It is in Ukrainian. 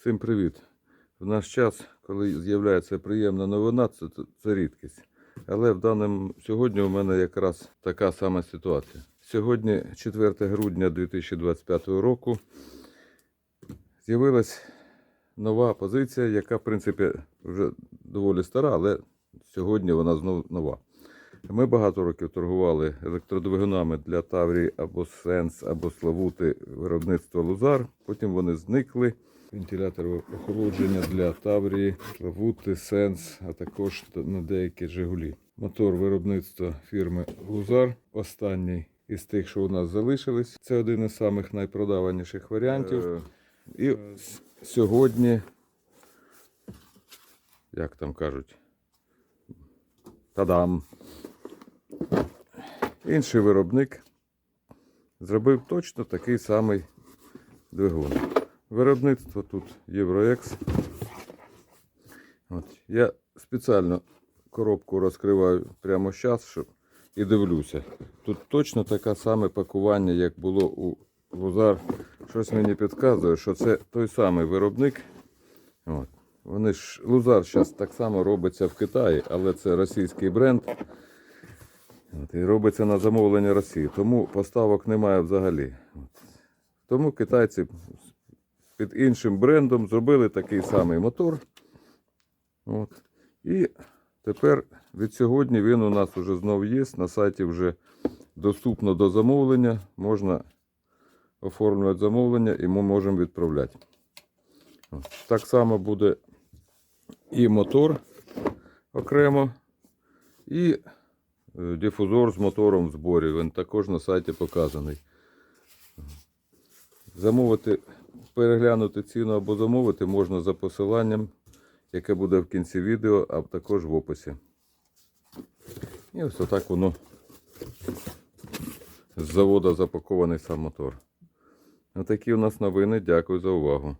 Всім привіт! В наш час, коли з'являється приємна новина, це, це, рідкість. Але в даному сьогодні у мене якраз така сама ситуація. Сьогодні, 4 грудня 2025 року, з'явилась нова позиція, яка, в принципі, вже доволі стара, але сьогодні вона знову нова. Ми багато років торгували електродвигунами для Таврії або Сенс, або Славути виробництва Лузар. Потім вони зникли. Вентилятор охолодження для Таврії, Славути, Сенс, а також на деякі Жигулі. Мотор виробництва фірми Лузар. Останній із тих, що у нас залишились. Це один із самих найпродаваніших варіантів. І сьогодні, як там кажуть, Та-дам! Інший виробник зробив точно такий самий двигун. Виробництво тут Євроекс. От. Я спеціально коробку розкриваю прямо зараз, щоб і дивлюся. Тут точно таке саме пакування, як було у Лузар. Щось мені підказує, що це той самий виробник. От. Вони ж Лузар зараз так само робиться в Китаї, але це російський бренд. От, і робиться на замовлення Росії. Тому поставок немає взагалі. От. Тому китайці під іншим брендом зробили такий самий мотор. От. І тепер від сьогодні він у нас вже знов є. На сайті вже доступно до замовлення. Можна оформлювати замовлення і ми можемо відправляти. Так само буде і мотор окремо, і е, дифузор з мотором в зборі. Він також на сайті показаний. Замовити, переглянути ціну або замовити можна за посиланням, яке буде в кінці відео, а також в описі. І ось отак воно з заводу запакований сам мотор. Отакі у нас новини. Дякую за увагу.